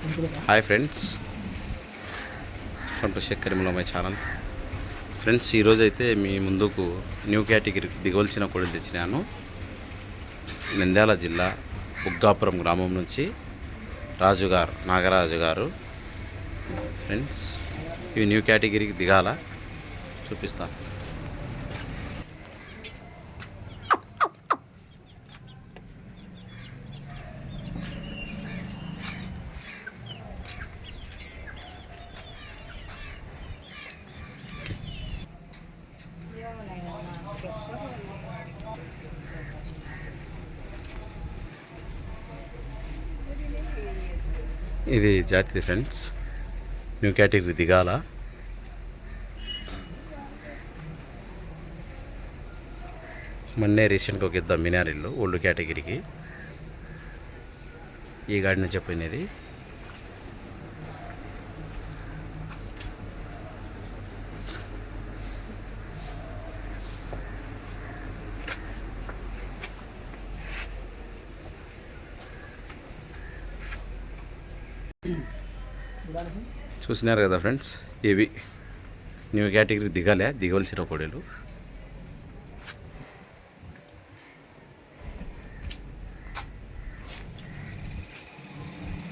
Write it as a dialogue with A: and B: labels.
A: Hi friends. Welcome to శక్కరిమలో my channel. Friends ఈరోజు అయితే మీ ముందుకు న్యూ కేటగిరీకి దిగవలసిన కోడలు తెచ్చినాను. నంద్యాల జిల్లా బుగ్గాపురం గ్రామం నుంచి రాజుగారు నాగరాజు గారు. ఫ్రెండ్స్ ఇవి న్యూ కేటగిరీకి దిగాల? చూపిస్తాను ఇది జాతి ఫ్రెండ్స్. New category దిగాల. మొన్నే రీసెంట్గా ఒక ఇద్దాం మినారిల్లు ఓల్డ్ కేటగిరీకి ఈ గాడి నుంచి పోయినది. చూసినారు కదా ఫ్రెండ్స్ ఇవి. న్యూ కేటగిరీ దిగాలే దిగవలసిన కోడలు.